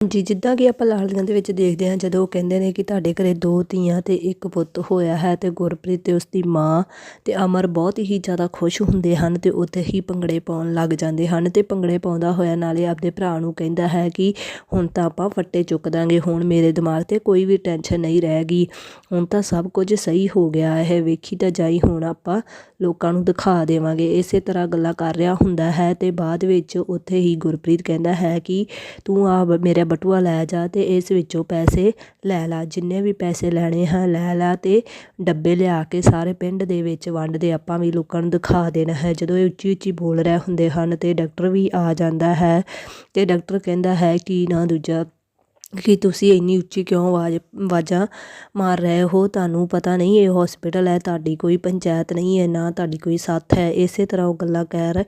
ਜੀ ਜਿੱਦਾਂ ਕਿ ਆਪਾਂ ਲਾਲੀਆਂ ਦੇ ਵਿੱਚ ਦੇਖਦੇ ਹਾਂ, ਜਦੋਂ ਉਹ ਕਹਿੰਦੇ ਨੇ ਕਿ ਤੁਹਾਡੇ ਘਰੇ ਦੋ ਧੀਆਂ ਤੇ ਇੱਕ ਪੁੱਤ ਹੋਇਆ ਹੈ ਤੇ ਗੁਰਪ੍ਰੀਤ ਤੇ ਉਸਦੀ ਮਾਂ ਤੇ ਅਮਰ ਬਹੁਤ ਹੀ ਜ਼ਿਆਦਾ ਖੁਸ਼ ਹੁੰਦੇ ਹਨ ਤੇ ਉੱਥੇ ਹੀ ਭੰਗੜੇ ਪਾਉਣ ਲੱਗ ਜਾਂਦੇ ਹਨ ਤੇ ਭੰਗੜੇ ਪਾਉਂਦਾ ਹੋਇਆ ਨਾਲੇ ਆਪਦੇ ਭਰਾ ਨੂੰ ਕਹਿੰਦਾ ਹੈ ਕਿ ਹੁਣ ਤਾਂ ਆਪਾਂ ਫੱਟੇ ਚੁੱਕ ਦਾਂਗੇ, ਹੁਣ ਮੇਰੇ ਦਿਮਾਗ ਤੇ ਕੋਈ ਵੀ ਟੈਨਸ਼ਨ ਨਹੀਂ ਰਹੇਗੀ ਹੁਣ ਤਾਂ ਸਭ ਕੁਝ ਸਹੀ ਹੋ ਗਿਆ ਹੈ, ਵੇਖੀ ਤਾਂ ਜਾਈ, ਹੁਣ ਆਪਾਂ ਲੋਕਾਂ ਨੂੰ ਦਿਖਾ ਦੇਵਾਂਗੇ। ਇਸੇ ਤਰ੍ਹਾਂ ਗੱਲਾਂ ਕਰ ਰਿਹਾ ਹੁੰਦਾ ਹੈ ਤੇ ਬਾਅਦ ਵਿੱਚ ਉੱਥੇ ਹੀ ਗੁਰਪ੍ਰੀਤ ਕਹਿੰਦਾ ਹੈ ਕਿ ਤੂੰ ਆ ਮੇਰੇ ਬਟੂਆ ਲੈ ਜਾ ਤੇ ਇਸ ਵਿੱਚੋਂ ਪੈਸੇ ਲੈ ਲਾ। ਜਿੰਨੇ ਵੀ ਪੈਸੇ ਲੈਣੇ ਹਨ, ਲੈ ਲਾ ਤੇ ਡੱਬੇ ਲਿਆ ਕੇ ਸਾਰੇ ਪਿੰਡ ਦੇ ਵਿੱਚ ਵੰਡ ਦੇ। ਆਪਾਂ ਵੀ ਲੋਕਾਂ ਨੂੰ ਦਿਖਾ ਦੇਣਾ ਹੈ। ਜਦੋਂ ਇਹ ਉੱਚੀ ਉੱਚੀ ਬੋਲ ਰਹੇ ਹੁੰਦੇ ਹਨ ਤੇ ਡਾਕਟਰ ਵੀ ਆ ਜਾਂਦਾ ਹੈ ਤੇ ਡਾਕਟਰ ਕਹਿੰਦਾ ਹੈ ਕਿ ਨਾ ਦੂਜਾ, ਕਿ ਤੁਸੀਂ ਇੰਨੀ ਉੱਚੀ ਕਿਉਂ ਆਵਾਜ਼, ਆਵਾਜ਼ਾਂ ਮਾਰ ਰਹੇ ਹੋ? ਤੁਹਾਨੂੰ ਪਤਾ ਨਹੀਂ ਇਹ ਹਸਪੀਟਲ ਹੈ, ਤੁਹਾਡੀ ਕੋਈ ਪੰਚਾਇਤ ਨਹੀਂ ਹੈ, ਨਾ ਤੁਹਾਡੀ ਕੋਈ ਸੱਥ ਹੈ। ਇਸੇ ਤਰ੍ਹਾਂ ਉਹ ਗੱਲਾਂ ਕਹਿ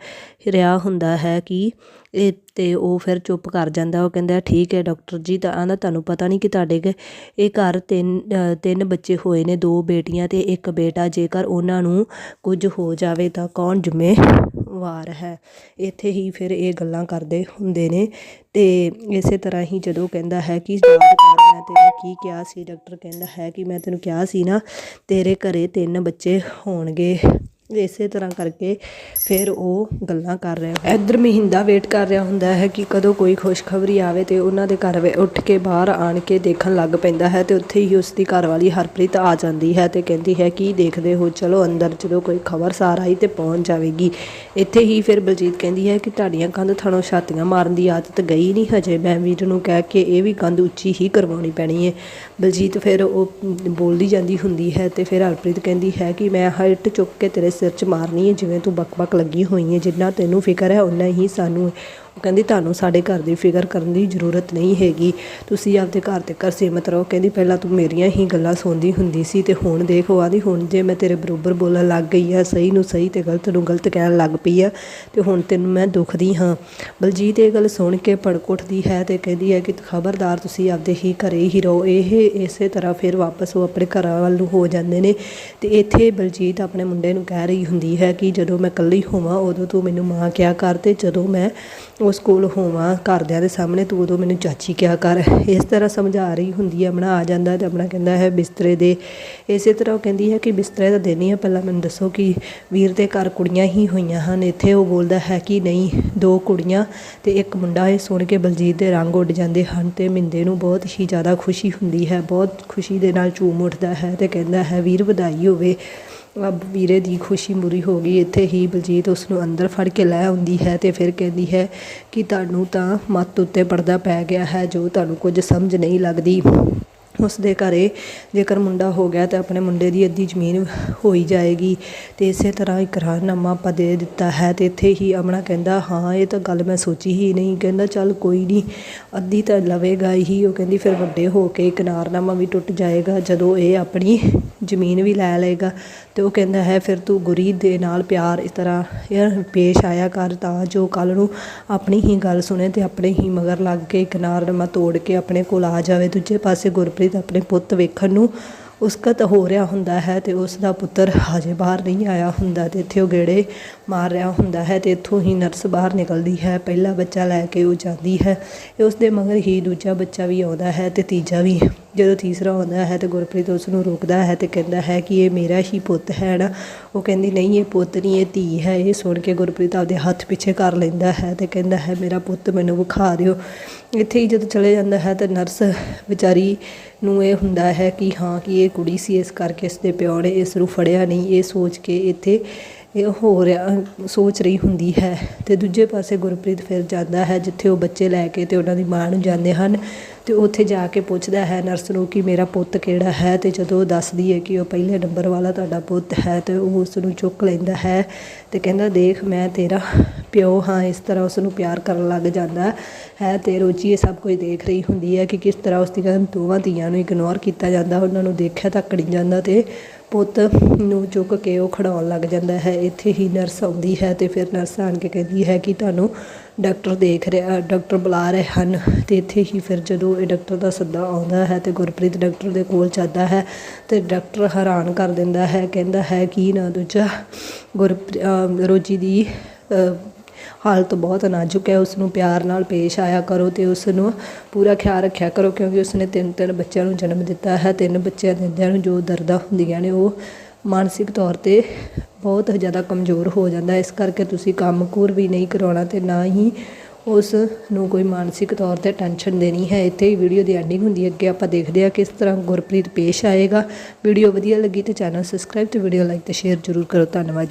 ਰਿਹਾ ਹੁੰਦਾ ਹੈ ਕਿ ਇਹ ਅਤੇ ਉਹ ਫਿਰ ਚੁੱਪ ਕਰ ਜਾਂਦਾ, ਉਹ ਕਹਿੰਦਾ, ਠੀਕ ਹੈ ਡਾਕਟਰ ਜੀ, ਤਾਂ ਆਂਦਾ ਤੁਹਾਨੂੰ ਪਤਾ ਨਹੀਂ ਕਿ ਤੁਹਾਡੇ ਘ- ਇਹ ਘਰ ਤਿੰਨ ਤਿੰਨ ਬੱਚੇ ਹੋਏ ਨੇ, ਦੋ ਬੇਟੀਆਂ ਅਤੇ ਇੱਕ ਬੇਟਾ, ਜੇਕਰ ਉਹਨਾਂ ਨੂੰ ਕੁਝ ਹੋ ਜਾਵੇ ਤਾਂ ਕੌਣ ਜ਼ਿੰਮੇਵਾਰ ਹੈ? ਇੱਥੇ ਹੀ ਫਿਰ ਇਹ ਗੱਲਾਂ ਕਰਦੇ ਹੁੰਦੇ ਨੇ ਅਤੇ ਇਸੇ ਤਰ੍ਹਾਂ ਹੀ ਜਦੋਂ ਕਹਿੰਦਾ ਹੈ ਕਿ ਯਾਦ ਕਰ, ਮੈਂ ਤੈਨੂੰ ਕੀ ਕਿਹਾ ਸੀ, ਡਾਕਟਰ ਕਹਿੰਦਾ ਹੈ ਕਿ ਮੈਂ ਤੈਨੂੰ ਕਿਹਾ ਸੀ ਨਾ, ਤੇਰੇ ਘਰੇ ਤਿੰਨ ਬੱਚੇ ਹੋਣਗੇ। ਇਸੇ ਤਰ੍ਹਾਂ ਕਰਕੇ ਫਿਰ ਉਹ ਗੱਲਾਂ ਕਰ ਰਿਹਾ ਇੱਧਰ ਮਹਿੰਦਾ ਵੇਟ ਕਰ ਰਿਹਾ ਹੁੰਦਾ ਹੈ ਕਿ ਕਦੋਂ ਕੋਈ ਖੁਸ਼ਖਬਰੀ ਆਵੇ ਤੇ ਉਹਨਾਂ ਦੇ ਘਰ ਉੱਠ ਕੇ ਬਾਹਰ ਆਣ ਕੇ ਦੇਖਣ ਲੱਗ ਪੈਂਦਾ ਹੈ ਤੇ ਉੱਥੇ ਹੀ ਉਸ ਦੀ ਘਰਵਾਲੀ ਹਰਪ੍ਰੀਤ ਆ ਜਾਂਦੀ ਹੈ ਤੇ ਕਹਿੰਦੀ ਹੈ ਕੀ ਦੇਖਦੇ ਹੋ? ਚਲੋ ਅੰਦਰ ਜਦੋਂ ਕੋਈ ਖਬਰ ਸਾਰ ਆਈ ਤੇ ਪਹੁੰਚ ਜਾਵੇਗੀ। ਇੱਥੇ ਹੀ ਫਿਰ ਬਲਜੀਤ ਕਹਿੰਦੀ ਹੈ ਕਿ ਤੁਹਾਡੀਆਂ ਕੰਧ ਥਣੋਂ ਛਾਤੀਆਂ ਮਾਰਨ ਦੀ ਆਦਤ ਗਈ ਨਹੀਂ ਹਜੇ। ਮੈਂ ਵੀਰ ਨੂੰ ਕਹਿ ਕੇ ਇਹ ਵੀ ਕੰਧ ਉੱਚੀ ਹੀ ਕਰਵਾਉਣੀ ਪੈਣੀ ਹੈ ਬਲਜੀਤ ਫਿਰ ਉਹ ਬੋਲਦੀ ਜਾਂਦੀ ਹੁੰਦੀ ਹੈ ਤੇ ਫਿਰ ਹਰਪ੍ਰੀਤ ਕਹਿੰਦੀ ਹੈ ਕਿ ਮੈਂ ਹਾਈਟ ਚੁੱਕ ਕੇ ਤੇਰੇ ਸਿਰ 'ਚ ਮਾਰਨੀ ਹੈ, ਜਿਵੇਂ ਤੂੰ ਬਕ-ਬਕ ਲੱਗੀ ਹੋਈ ਹੈ, ਜਿੰਨਾ ਤੈਨੂੰ ਫਿਕਰ ਹੈ ਉਨਾ ਹੀ ਸਾਨੂੰ ਉਹ ਕਹਿੰਦੀ ਤੁਹਾਨੂੰ ਸਾਡੇ ਘਰ ਦੀ ਫਿਕਰ ਕਰਨ ਦੀ ਜ਼ਰੂਰਤ ਨਹੀਂ ਹੈਗੀ। ਤੁਸੀਂ ਆਪਦੇ ਘਰ ਤੇ ਘਰ ਸੀਮਤ ਰਹੋ। ਕਹਿੰਦੀ ਪਹਿਲਾਂ ਤੂੰ ਮੇਰੀਆਂ ਹੀ ਗੱਲਾਂ ਸੁਣਦੀ ਹੁੰਦੀ ਸੀ ਤੇ ਹੁਣ ਦੇਖ ਉਹ ਆਦੀ ਹੁਣ ਜੇ ਮੈਂ ਤੇਰੇ ਬਰੋਬਰ ਬੋਲਣ ਲੱਗ ਗਈ ਆ, ਸਹੀ ਨੂੰ ਸਹੀ ਤੇ ਗਲਤ ਨੂੰ ਗਲਤ ਕਹਿਣ ਲੱਗ ਪਈ ਆ, ਤੇ ਹੁਣ ਤੈਨੂੰ ਮੈਂ ਦੁਖਦੀ ਹਾਂ। ਬਲਜੀਤ ਇਹ ਗੱਲ ਸੁਣ ਕੇ ਭੜਕ ਉੱਠਦੀ ਹੈ ਤੇ ਕਹਿੰਦੀ ਹੈ ਕਿ ਖਬਰਦਾਰ ਤੁਸੀਂ ਆਪਦੇ ਹੀ ਘਰੇ ਹੀ ਰਹੋ। ਇਹ ਇਸੇ ਤਰ੍ਹਾਂ ਫਿਰ ਵਾਪਸ ਉਹ ਆਪਣੇ ਘਰਾਂ ਵੱਲ ਨੂੰ ਹੋ ਜਾਂਦੇ ਨੇ ਤੇ ਇੱਥੇ ਬਲਜੀਤ ਆਪਣੇ ਮੁੰਡੇ ਨੂੰ ਕਹਿ ਰਹੀ ਹੁੰਦੀ ਹੈ ਕਿ ਜਦੋਂ ਮੈਂ ਇਕੱਲੀ ਹੋਵਾਂ ਉਦੋਂ ਤੂੰ ਮੈਨੂੰ ਮਾਂ ਕਿਹਾ ਕਰ ਤੇ ਜਦੋਂ ਮੈਂ ਉਸ ਕੋਲ ਹੋਵਾਂ ਘਰਦਿਆਂ ਦੇ ਸਾਹਮਣੇ, ਤੂੰ ਉਦੋਂ ਮੈਨੂੰ ਚਾਚੀ ਕਿਹਾ ਕਰ। ਇਸ ਤਰ੍ਹਾਂ ਸਮਝਾ ਰਹੀ ਹੁੰਦੀ ਹੈ ਆਪਣਾ ਆ ਜਾਂਦਾ ਤੇ ਆਪਣਾ ਕਹਿੰਦਾ ਹੈ, ਬਿਸਤਰੇ ਦੇ। ਇਸੇ ਤਰ੍ਹਾਂ ਉਹ ਕਹਿੰਦੀ ਹੈ ਕਿ ਬਿਸਤਰੇ ਤਾਂ ਦੇਣੀ ਹੈ ਪਹਿਲਾਂ ਮੈਨੂੰ ਦੱਸੋ ਕਿ ਵੀਰ ਦੇ ਘਰ ਕੁੜੀਆਂ ਹੀ ਹੋਈਆਂ ਹਨ। ਇੱਥੇ ਉਹ ਬੋਲਦਾ ਹੈ ਕਿ ਨਹੀਂ, ਦੋ ਕੁੜੀਆਂ ਤੇ ਇੱਕ ਮੁੰਡਾ। ਇਹ ਸੁਣ ਕੇ ਬਲਜੀਤ ਦੇ ਰੰਗ ਉੱਡ ਜਾਂਦੇ ਹਨ ਤੇ ਮਿੰਦੇ ਨੂੰ ਬਹੁਤ ਹੀ ਜ਼ਿਆਦਾ ਖੁਸ਼ੀ ਹੁੰਦੀ ਹੈ, ਬਹੁਤ ਖੁਸ਼ੀ ਦੇ ਨਾਲ ਝੂਮ ਉੱਠਦਾ ਹੈ ਤੇ ਕਹਿੰਦਾ ਹੈ, ਵੀਰ ਵਧਾਈ ਹੋਵੇ। ਅਬ ਵੀਰੇ ਦੀ ਖੁਸ਼ੀ ਪੂਰੀ ਹੋ ਗਈ, ਇੱਥੇ ਹੀ ਬਲਜੀਤ ਉਸ ਨੂੰ ਅੰਦਰ ਫੜ ਕੇ ਲੈ ਆਉਂਦੀ ਹੈ ਤੇ ਫਿਰ ਕਹਿੰਦੀ ਹੈ ਕਿ ਤੁਹਾਨੂੰ ਤਾਂ ਮੱਤ ਉੱਤੇ ਪਰਦਾ ਪੈ ਗਿਆ ਹੈ ਜੋ ਤੁਹਾਨੂੰ ਕੁਝ ਸਮਝ ਨਹੀਂ ਲੱਗਦੀ। ਉਸ ਦੇ ਘਰੇ ਜੇਕਰ ਮੁੰਡਾ ਹੋ ਗਿਆ ਤਾਂ ਆਪਣੇ ਮੁੰਡੇ ਦੀ ਅੱਧੀ ਜ਼ਮੀਨ ਹੋਈ ਜਾਏਗੀ ਤੇ ਇਸੇ ਤਰ੍ਹਾਂ ਇਕਰਾਰਨਾਮਾ ਆਪਾਂ ਦੇ ਦਿੱਤਾ ਹੈ ਤੇ ਇੱਥੇ ਹੀ ਅਮਣਾ ਕਹਿੰਦਾ, ਹਾਂ, ਇਹ ਤਾਂ ਗੱਲ ਮੈਂ ਸੋਚੀ ਹੀ ਨਹੀਂ। ਕਹਿੰਦਾ, ਚੱਲ ਕੋਈ ਨਹੀਂ ਅੱਧੀ ਤਾਂ ਲਵੇਗਾ ਹੀ। ਉਹ ਕਹਿੰਦੀ, ਫਿਰ ਵੱਡੇ ਹੋ ਕੇ ਇਕਰਾਰਨਾਮਾ ਵੀ ਟੁੱਟ ਜਾਏਗਾ ਜਦੋਂ ਇਹ ਆਪਣੀ ਜ਼ਮੀਨ ਵੀ ਲੈ ਲਏਗਾ ਅਤੇ ਉਹ ਕਹਿੰਦਾ ਹੈ, ਫਿਰ ਤੂੰ ਗੁਰੀ ਦੇ ਨਾਲ ਪਿਆਰ ਇਸ ਤਰ੍ਹਾਂ ਯਾਰ ਪੇਸ਼ ਆਇਆ ਕਰ ਤਾਂ ਜੋ ਕੱਲ੍ਹ ਨੂੰ ਆਪਣੀ ਹੀ ਗੱਲ ਸੁਣੇ ਅਤੇ ਆਪਣੇ ਹੀ ਮਗਰ ਲੱਗ ਕੇ ਕਿਨਾਰਨਾਮਾ ਤੋੜ ਕੇ ਆਪਣੇ ਕੋਲ ਆ ਜਾਵੇ। ਦੂਜੇ ਪਾਸੇ ਗੁਰਪ੍ਰੀਤ ਆਪਣੇ ਪੁੱਤ ਵੇਖਣ ਨੂੰ ਉਸਕਤ ਹੋ ਰਿਹਾ ਹੁੰਦਾ ਹੈ ਤੇ ਉਸ ਦਾ ਪੁੱਤਰ ਹਜੇ ਬਾਹਰ ਨਹੀਂ ਆਇਆ ਹੁੰਦਾ ਤੇ ਇੱਥੇ ਉਹ ਗੇੜੇ ਮਾਰ ਰਿਹਾ ਹੁੰਦਾ ਹੈ ਤੇ ਇੱਥੋਂ ਹੀ ਨਰਸ ਬਾਹਰ ਨਿਕਲਦੀ ਹੈ, ਪਹਿਲਾ ਬੱਚਾ ਲੈ ਕੇ ਉਹ ਜਾਂਦੀ ਹੈ। ਤੇ ਉਸ ਦੇ ਮਗਰ ਹੀ ਦੂਜਾ ਬੱਚਾ ਵੀ ਆਉਂਦਾ ਹੈ ਤੇ ਤੀਜਾ ਵੀ ਜਦੋਂ ਤੀਸਰਾ ਆਉਂਦਾ ਹੈ ਤਾਂ ਗੁਰਪ੍ਰੀਤ ਉਸ ਨੂੰ ਰੋਕਦਾ ਹੈ ਤੇ ਕਹਿੰਦਾ ਹੈ ਕਿ ਇਹ ਮੇਰਾ ਹੀ ਪੁੱਤ ਹੈ ਨਾ। ਉਹ ਕਹਿੰਦੀ, ਨਹੀਂ, ਇਹ ਪੁੱਤ ਨਹੀਂ, ਇਹ ਧੀ ਹੈ। ਇਹ ਸੁਣ ਕੇ ਗੁਰਪ੍ਰੀਤ ਆਪਦੇ ਹੱਥ ਪਿੱਛੇ ਕਰ ਲੈਂਦਾ ਹੈ ਤੇ ਕਹਿੰਦਾ ਹੈ, ਮੇਰਾ ਪੁੱਤ ਮੈਨੂੰ ਵਿਖਾ ਦਿਓ। ਇੱਥੇ ਹੀ ਜਦੋਂ ਚਲੇ ਜਾਂਦਾ ਹੈ ਤਾਂ ਨਰਸ ਵਿਚਾਰੀ ਨੂੰ ਇਹ ਹੁੰਦਾ ਹੈ ਕਿ ਹਾਂ, ਕਿ ਇਹ ਕੁੜੀ ਸੀ, ਇਸ ਕਰਕੇ ਇਸ ਦੇ ਪਿਓ ਨੇ ਇਸ ਨੂੰ ਫੜਿਆ ਨਹੀਂ। ਇਹ ਸੋਚ ਕੇ ਇੱਥੇ ਇਹ ਹੋ ਰਿਹਾ, ਸੋਚ ਰਹੀ ਹੁੰਦੀ ਹੈ। ਤੇ ਦੂਜੇ ਪਾਸੇ ਗੁਰਪ੍ਰੀਤ ਫਿਰ ਜਾਂਦਾ ਹੈ ਜਿੱਥੇ ਉਹ ਬੱਚੇ ਲੈ ਕੇ ਤੇ ਉਹਨਾਂ ਦੀ ਮਾਂ ਨੂੰ ਜਾਂਦੇ ਹਨ। ਤੇ ਉੱਥੇ ਜਾ ਕੇ ਪੁੱਛਦਾ ਹੈ, ਨਰਸ ਨੂੰ ਕਿ ਮੇਰਾ ਪੁੱਤ ਕਿਹੜਾ ਹੈ? ਤੇ ਜਦੋਂ ਉਹ ਦੱਸਦੀ ਹੈ ਕਿ ਉਹ ਪਹਿਲੇ ਨੰਬਰ ਵਾਲਾ ਤੁਹਾਡਾ ਪੁੱਤ ਹੈ ਤੇ ਉਹ ਉਸ ਨੂੰ ਚੁੱਕ ਲੈਂਦਾ ਹੈ ਤੇ ਕਹਿੰਦਾ, ਦੇਖ, ਮੈਂ ਤੇਰਾ ਪਿਓ ਹਾਂ। ਇਸ ਤਰ੍ਹਾਂ ਉਸ ਨੂੰ ਪਿਆਰ ਕਰਨ ਲੱਗ ਜਾਂਦਾ ਹੈ ਤੇ ਰੋਜੀ ਇਹ ਸਭ ਕੁਝ ਦੇਖ ਰਹੀ ਹੁੰਦੀ ਹੈ ਕਿ ਕਿਸ ਤਰ੍ਹਾਂ ਉਸ ਦੀਆਂ ਦੋਵਾਂ ਧੀਆਂ ਨੂੰ ਇਗਨੋਰ ਕੀਤਾ ਜਾਂਦਾ, ਉਹਨਾਂ ਨੂੰ ਦੇਖਿਆ ਤੱਕ ਨਹੀਂ ਜਾਂਦਾ ਤੇ ਪੁੱਤ ਨੂੰ ਚੁੱਕ ਕੇ ਉਹ ਖੜਾਉਣ ਲੱਗ ਜਾਂਦਾ ਹੈ। ਇੱਥੇ ਹੀ ਨਰਸ ਆਉਂਦੀ ਹੈ ਤੇ ਫਿਰ ਨਰਸ ਆਣ ਕੇ ਕਹਿੰਦੀ ਹੈ ਕਿ ਤੁਹਾਨੂੰ ਡਾਕਟਰ ਦੇਖ ਰਿਹਾ ਡਾਕਟਰ ਬੁਲਾ ਰਹੇ ਹਨ ਅਤੇ ਇੱਥੇ ਹੀ ਫਿਰ ਜਦੋਂ ਇਹ ਡਾਕਟਰ ਦਾ ਸੱਦਾ ਆਉਂਦਾ ਹੈ ਅਤੇ ਗੁਰਪ੍ਰੀਤ ਡਾਕਟਰ ਦੇ ਕੋਲ ਜਾਂਦਾ ਹੈ ਅਤੇ ਡਾਕਟਰ ਹੈਰਾਨ ਕਰ ਦਿੰਦਾ ਹੈ, ਕਹਿੰਦਾ ਹੈ ਕਿ ਨਾ ਦੂਜਾ ਗੁਰ ਰੋਜੀ ਦੀ ਹਾਲਤ ਬਹੁਤ ਨਾਜ਼ੁਕ ਹੈ ਉਸ ਨੂੰ ਪਿਆਰ ਨਾਲ ਪੇਸ਼ ਆਇਆ ਕਰੋ ਤੇ ਉਸ ਨੂੰ ਪੂਰਾ ਖਿਆਲ ਰੱਖਿਆ ਕਰੋ ਕਿਉਂਕਿ ਉਸ ਨੇ ਤਿੰਨ ਤਿੰਨ ਬੱਚਿਆਂ ਨੂੰ ਜਨਮ ਦਿੱਤਾ ਹੈ, ਤਿੰਨ ਬੱਚਿਆਂ ਦਿੰਦਿਆਂ ਨੂੰ ਜੋ ਦਰਦਾਂ ਹੁੰਦੀਆਂ ਨੇ ਉਹ ਮਾਨਸਿਕ ਤੌਰ ਤੇ ਬਹੁਤ ਜ਼ਿਆਦਾ ਕਮਜ਼ੋਰ ਹੋ ਜਾਂਦਾ ਇਸ ਕਰਕੇ ਤੁਸੀਂ ਕੰਮ ਕੁਰ ਵੀ ਨਹੀਂ ਕਰਾਉਣਾ ਅਤੇ ਨਾ ਹੀ ਉਸ ਨੂੰ ਕੋਈ ਮਾਨਸਿਕ ਤੌਰ ਤੇ ਟੈਨਸ਼ਨ ਦੇਣੀ ਹੈ। ਇੱਥੇ ਹੀ ਵੀਡੀਓ ਦੀ ਐਂਡਿੰਗ ਹੁੰਦੀ ਹੈ। ਅੱਗੇ ਆਪਾਂ ਦੇਖਦੇ ਹਾਂ ਕਿਸ ਤਰ੍ਹਾਂ ਗੁਰਪ੍ਰੀਤ ਪੇਸ਼ ਆਏਗਾ। ਵੀਡੀਓ ਵਧੀਆ ਲੱਗੀ ਤੇ ਚੈਨਲ ਸਬਸਕ੍ਰਾਈਬ ਤੇ ਵੀਡੀਓ ਲਾਈਕ ਤੇ ਸ਼ੇਅਰ ਜ਼ਰੂਰ ਕਰੋ। ਧੰਨਵਾਦ